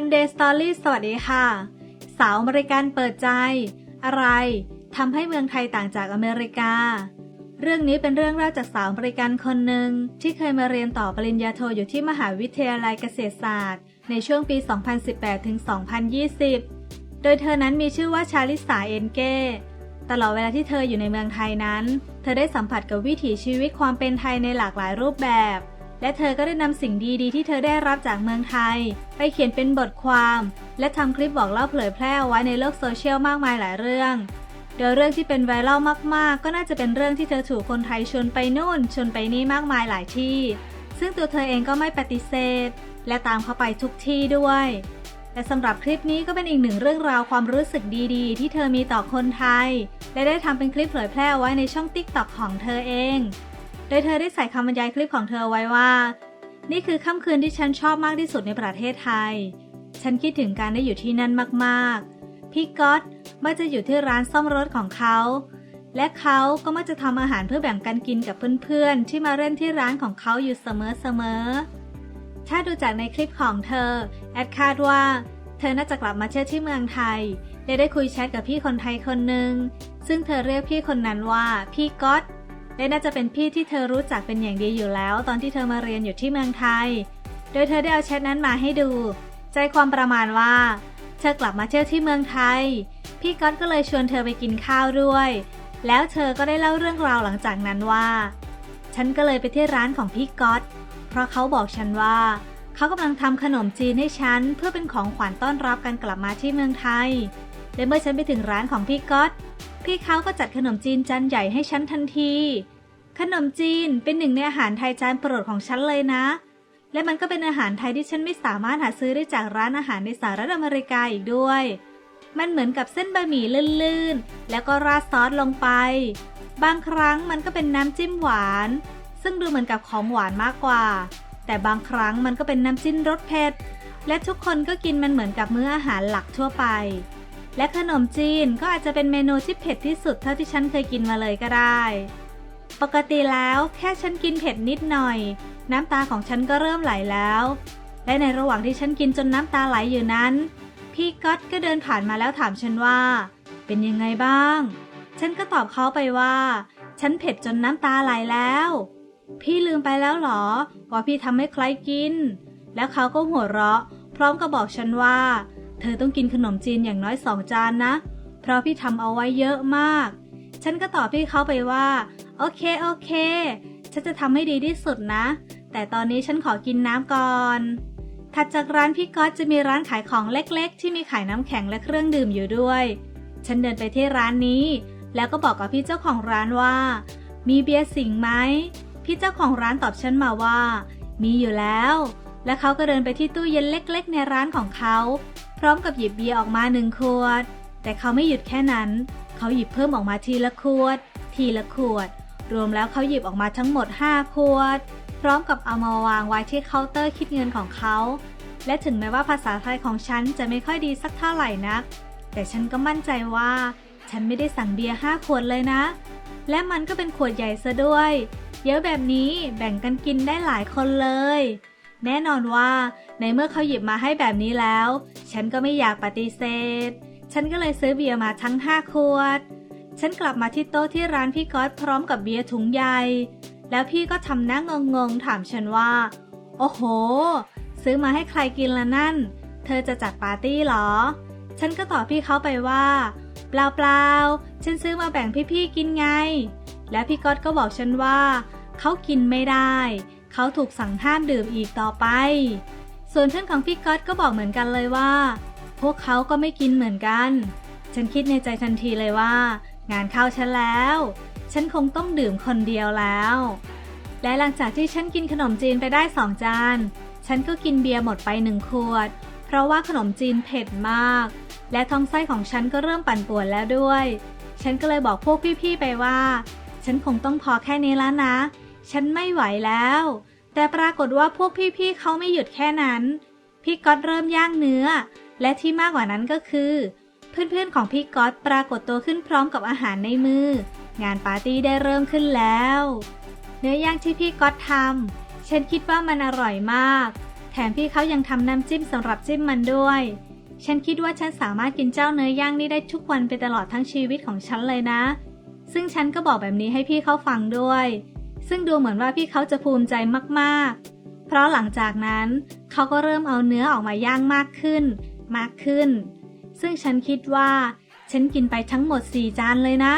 วันเดย์สตอรี่สวัสดีค่ะ สาวอเมริกันเปิดใจ อะไรทำให้เมืองไทยต่างจากอเมริกา เรื่องนี้เป็นเรื่องเล่าจากสาวอเมริกันคนหนึ่งที่เคยมาเรียนต่อปริญญาโทอยู่ที่มหาวิทยาลัยเกษตรศาสตร์ ในช่วงปี 2018ถึง2020 โดยเธอนั้นมีชื่อว่าชาลิสาเอนเก้ตลอดเวลาที่เธออยู่ในเมืองไทยนั้น เธอได้สัมผัสกับวิถีชีวิตความเป็นไทยในหลากหลายรูปแบบ และเธอก็ได้นำสิ่งดีๆที่เธอได้รับจากเมืองไทย ไปเขียนเป็นบทความ และทำคลิปบอกเล่าเผยแพร่ไว้ในโลกโซเชียลมากมายหลายเรื่อง โดยเรื่องที่เป็นไวรัลมากๆ ก็น่าจะเป็นเรื่องที่เธอถูกคนไทยชวนไปนู่นชวนไปนี่มากมายหลายที่ ซึ่งตัวเธอเองก็ไม่ปฏิเสธ และตามเขาไปทุกที่ด้วยและสำหรับคลิปนี้ก็เป็นอีกหนึ่งเรื่องราวความรู้สึกดีๆ ที่เธอมีต่อคนไทย และได้ทำเป็นคลิปเผยแพร่ไว้ในช่องติ๊กต็อกของเธอเอง โดยเธอได้ใส่คำบรรยายคลิปของเธอไว้ว่า นี่คือค่ำคืนที่ฉันชอบมากที่สุดในประเทศไทย ฉันคิดถึงการได้อยู่ที่นั่นมากๆ พี่ก๊อตมักจะอยู่ที่ร้านซ่อมรถของเขา และเขาก็มักจะทำอาหารเพื่อแบ่งกันกินกับเพื่อนๆ ที่มาเล่นที่ร้านของเขาอยู่เสมอๆ ถ้าดูจากในคลิปของเธอ แอดคาดว่า เธอน่าจะกลับมาเที่ยวที่เมืองไทยและได้คุยแชทกับพี่คนไทยคนหนึ่งซึ่งเธอเรียกพี่คนนั้นว่าพี่ก๊อต และน่าจะเป็นพี่ที่เธอรู้จักเป็นอย่างดีอยู่แล้ว ตอนที่เธอมาเรียนอยู่ที่เมืองไทย โดยเธอได้เอาแชทนั้นมาให้ดู ใจความประมาณว่า เธอกลับมาเที่ยวที่เมืองไทย พี่ก๊อตก็เลยชวนเธอไปกินข้าวด้วย แล้วเธอก็ได้เล่าเรื่องราวหลังจากนั้นว่า ฉันก็เลยไปที่ร้านของพี่ก๊อต เพราะเขาบอกฉันว่าเขากำลังทำขนมจีนให้ฉัน เพื่อเป็นของขวัญต้อนรับการกลับมาที่เมืองไทย และเมื่อฉันไปถึงร้านของพี่ก๊อต พี่เขาก็จัดขนมจีนจานใหญ่ให้ฉันทันที ขนมจีนเป็นหนึ่งในอาหารไทยจานโปรดของฉันเลยนะ และมันก็เป็นอาหารไทยที่ฉันไม่สามารถหาซื้อได้จากร้านอาหารในสหรัฐอเมริกาอีกด้วย มันเหมือนกับเส้นบะหมี่ลื่นๆ แล้วก็ราดซอสลงไป บางครั้งมันก็เป็นน้ำจิ้มหวาน ซึ่งดูเหมือนกับของหวานมากกว่า แต่บางครั้งมันก็เป็นน้ำจิ้มรสเผ็ด และทุกคนก็กินมันเหมือนกับมื้ออาหารหลักทั่วไป และขนมจีนก็อาจจะเป็นเมนูที่เผ็ดที่สุดเท่าที่ฉันเคยกินมาเลยก็ได้ ปกติแล้วแค่ฉันกินเผ็ดนิดหน่อย น้ำตาของฉันก็เริ่มไหลแล้ว และในระหว่างที่ฉันกินจนน้ำตาไหลอยู่นั้น พี่ก๊อตก็เดินผ่านมาแล้วถามฉันว่า เป็นยังไงบ้าง ฉันก็ตอบเขาไปว่า ฉันเผ็ดจนน้ำตาไหลแล้ว พี่ลืมไปแล้วหรอว่าพี่ทำให้ใครกิน แล้วเขาก็หัวเราะ พร้อมกับบอกฉันว่า เธอต้องกินขนมจีนอย่างน้อยสองจานนะ เพราะพี่ทำเอาไว้เยอะมาก ฉันก็ตอบพี่เขาไปว่า โอเคโอเค ฉันจะทำให้ดีที่สุดนะ แต่ตอนนี้ฉันขอกินน้ำก่อน ถัดจากร้านพี่ก๊อตจะมีร้านขายของเล็กๆ ที่มีขายน้ำแข็งและเครื่องดื่มอยู่ด้วย ฉันเดินไปที่ร้านนี้ แล้วก็บอกกับพี่เจ้าของร้านว่า มีเบียร์สิงห์ไหม พี่เจ้าของร้านตอบฉันมาว่า มีอยู่แล้วและเขาก็เดินไปที่ตู้เย็นเล็ก ๆ ในร้านของเขา พร้อมกับหยิบเบียร์ออกมาหนึ่งขวด แต่เขาไม่หยุดแค่นั้น เขาหยิบเพิ่มออกมาทีละขวด ทีละขวด รวมแล้วเขาหยิบออกมาทั้งหมด 5 ขวด พร้อมกับเอามาวางไว้ที่เคาน์เตอร์คิดเงินของเขา และถึงแม้ว่าภาษาไทยของฉันจะไม่ค่อยดีสักเท่าไหร่นัก แต่ฉันก็มั่นใจว่า ฉันไม่ได้สั่งเบียร์ห้าขวดเลยนะ และมันก็เป็นขวดใหญ่ซะด้วย เยอะแบบนี้แบ่งกันกินได้หลายคนเลย แน่นอนว่า ในเมื่อเขาหยิบมาให้แบบนี้แล้ว ฉันก็ไม่อยากปฏิเสธ ฉันก็เลยซื้อเบียร์มาทั้งห้าขวด ฉันกลับมาที่โต๊ะที่ร้านพี่ก๊อตพร้อมกับเบียร์ถุงใหญ่ แล้วพี่ก็ทำหน้างงๆถามฉันว่า โอ้โห ซื้อมาให้ใครกินละนั่น เธอจะจัดปาร์ตี้เหรอ ฉันก็ตอบพี่เขาไปว่า เปล่าเปล่าๆฉันซื้อมาแบ่งพี่ๆกินไง แล้วพี่ก๊อตก็บอกฉันว่า เขากินไม่ได้ เขาถูกสั่งห้ามดื่มอีกต่อไป ส่วนเพื่อนของพี่ก๊อตก็บอกเหมือนกันเลยว่า พวกเขาก็ไม่กินเหมือนกัน ฉันคิดในใจทันทีเลยว่า งานเข้าฉันแล้ว ฉันคงต้องดื่มคนเดียวแล้ว และหลังจากที่ฉันกินขนมจีนไปได้สองจาน ฉันก็กินเบียร์หมดไปหนึ่งขวด เพราะว่าขนมจีนเผ็ดมาก และท้องไส้ของฉันก็เริ่มปั่นป่วนแล้วด้วย ฉันก็เลยบอกพวกพี่ๆไปว่า ฉันคงต้องพอแค่นี้แล้วนะ ฉันไม่ไหวแล้ว แต่ปรากฏว่าพวกพี่ๆเขาไม่หยุดแค่นั้น พี่ก๊อตเริ่มย่างเนื้อ และที่มากกว่านั้นก็คือ เพื่อนๆของพี่ก๊อตปรากฏตัวขึ้นพร้อมกับอาหารในมือ งานปาร์ตี้ได้เริ่มขึ้นแล้ว เนื้อย่างที่พี่ก๊อตทำฉันคิดว่ามันอร่อยมาก แถมพี่เขายังทำน้ำจิ้มสำหรับจิ้มมันด้วย ฉันคิดว่าฉันสามารถกินเจ้าเนื้อย่างนี่ได้ทุกวันไปตลอดทั้งชีวิตของฉันเลยนะ ซึ่งฉันก็บอกแบบนี้ให้พี่เขาฟังด้วย ซึ่งดูเหมือนว่าพี่เขาจะภูมิใจมากๆ เพราะหลังจากนั้นเขาก็เริ่มเอาเนื้อออกมาย่างมากขึ้น มากขึ้น ซึ่งฉันคิดว่า ฉันกินไปทั้งหมดสี่จานเลยนะ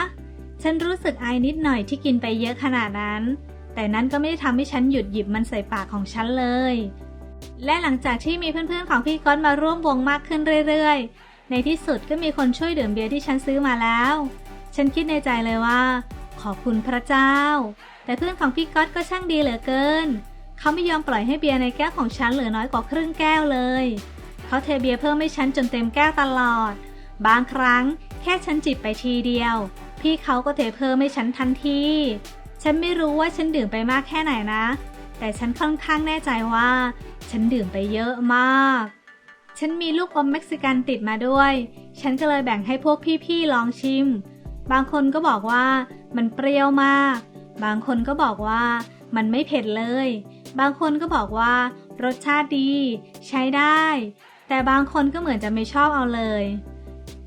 ฉันรู้สึกอายนิดหน่อยที่กินไปเยอะขนาดนั้น แต่นั้นก็ไม่ได้ทำให้ฉันหยุดหยิบมันใส่ปากของฉันเลย และหลังจากที่มีเพื่อนๆของพี่ก๊อตมาร่วมวงมากขึ้นเรื่อยๆ ในที่สุดก็มีคนช่วยดื่มเบียร์ที่ฉันซื้อมาแล้ว ฉันคิดในใจเลยว่า ขอบคุณพระเจ้า แต่เพื่อนของพี่ก๊อตก็ช่างดีเหลือเกิน เขาไม่ยอมปล่อยให้เบียร์ในแก้วของฉันเหลือน้อยกว่าครึ่งแก้วเลย เขาเทเบียร์เพิ่มให้ฉันจนเต็มแก้วตลอด บางครั้งแค่ฉันจิบไปทีเดียว พี่เขาก็เทเพิ่มให้ฉันทันที ฉันไม่รู้ว่าฉันดื่มไปมากแค่ไหนนะ แต่ฉันค่อนข้างแน่ใจว่า ฉันดื่มไปเยอะมาก ฉันมีลูกอมเม็กซิกันติดมาด้วย ฉันก็เลยแบ่งให้พวกพี่ๆลองชิม บางคนก็บอกว่ามันเปรี้ยวมาก บางคนก็บอกว่ามันไม่เผ็ดเลย บางคนก็บอกว่ารสชาติดี ใช้ได้ แต่บางคนก็เหมือนจะไม่ชอบเอาเลย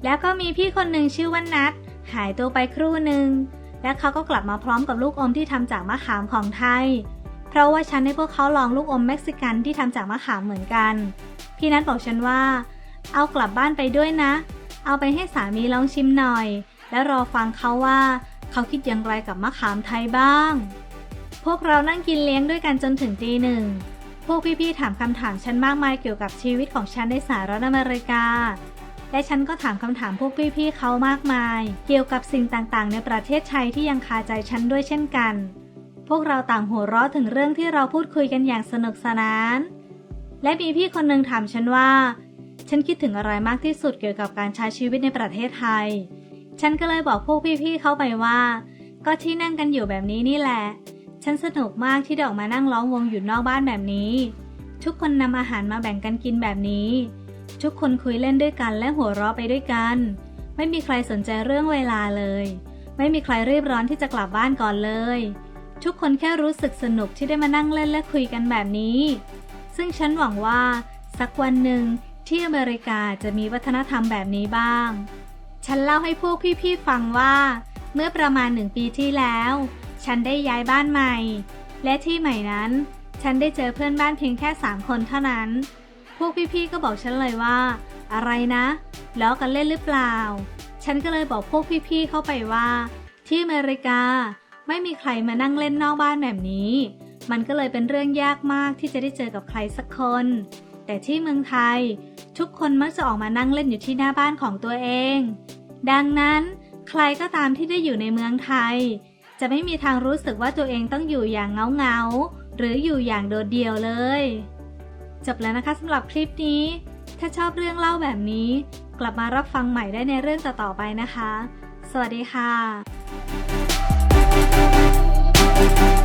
แล้วก็มีพี่คนหนึ่งชื่อว่านัทหายตัวไปครู่หนึ่งและเขาก็กลับมาพร้อมกับลูกอมที่ทำจากมะขามของไทย เพราะว่าฉันให้พวกเขาลองลูกอมเม็กซิกันที่ทำจากมะขามเหมือนกัน พี่นัทบอกฉันว่า เอากลับบ้านไปด้วยนะ เอาไปให้สามีลองชิมหน่อย และรอฟังเขาว่า เขาคิดอย่างไรกับมะขามไทยบ้าง พวกเรานั่งกินเลี้ยงด้วยกันจนถึงตีหนึ่ง พวกพี่ๆถามคำถามฉันมากมายเกี่ยวกับชีวิตของฉันในสหรัฐอเมริกา และฉันก็ถามคำถามพวกพี่ๆเขามากมาย เกี่ยวกับสิ่งต่างๆ ในประเทศไทยที่ยังคาใจฉันด้วยเช่นกัน พวกเราต่างหัวเราะถึงเรื่องที่เราพูดคุยกันอย่างสนุกสนาน และมีพี่คนหนึ่งถามฉันว่า ฉันคิดถึงอะไรมากที่สุดเกี่ยวกับการใช้ชีวิตในประเทศไทย ฉันก็เลยบอกพวกพี่ๆเข้าไปว่า ก็ที่นั่งกันอยู่แบบนี้นี่แหละ ฉันสนุกมากที่ได้ออกมานั่งล้อมวงอยู่นอกบ้านแบบนี้ ทุกคนนำอาหารมาแบ่งกันกินแบบนี้ ทุกคนคุยเล่นด้วยกันและหัวเราะไปด้วยกัน ไม่มีใครสนใจเรื่องเวลาเลย ไม่มีใครรีบร้อนที่จะกลับบ้านก่อนเลย ทุกคนแค่รู้สึกสนุกที่ได้มานั่งเล่นและคุยกันแบบนี้ ซึ่งฉันหวังว่า สักวันหนึ่งที่อเมริกาจะมีวัฒนธรรมแบบนี้บ้าง ฉันเล่าให้พวกพี่ๆฟังว่า เมื่อประมาณหนึ่งปีที่แล้ว ฉันได้ย้ายบ้านใหม่ และที่ใหม่นั้น ฉันได้เจอเพื่อนบ้านเพียงแค่สามคนเท่านั้น พวกพี่ๆก็บอกฉันเลยว่า อะไรนะล้อกันเล่นหรือเปล่า ฉันก็เลยบอกพวกพี่ๆเข้าไปว่า ที่อเมริกาไม่มีใครมานั่งเล่นนอกบ้านแบบนี้ มันก็เลยเป็นเรื่องยากมากที่จะได้เจอกับใครสักคน แต่ที่เมืองไทย ทุกคนมักจะออกมานั่งเล่นอยู่ที่หน้าบ้านของตัวเอง ดังนั้นใครก็ตามที่ได้อยู่ในเมืองไทย จะไม่มีทางรู้สึกว่าตัวเองต้องอยู่อย่างเงาเงาหรืออยู่อย่างโดดเดี่ยวเลย จบแล้วนะคะสำหรับคลิปนี้ ถ้าชอบเรื่องเล่าแบบนี้ กลับมารับฟังใหม่ได้ในเรื่องต่อๆไปนะคะ สวัสดีค่ะ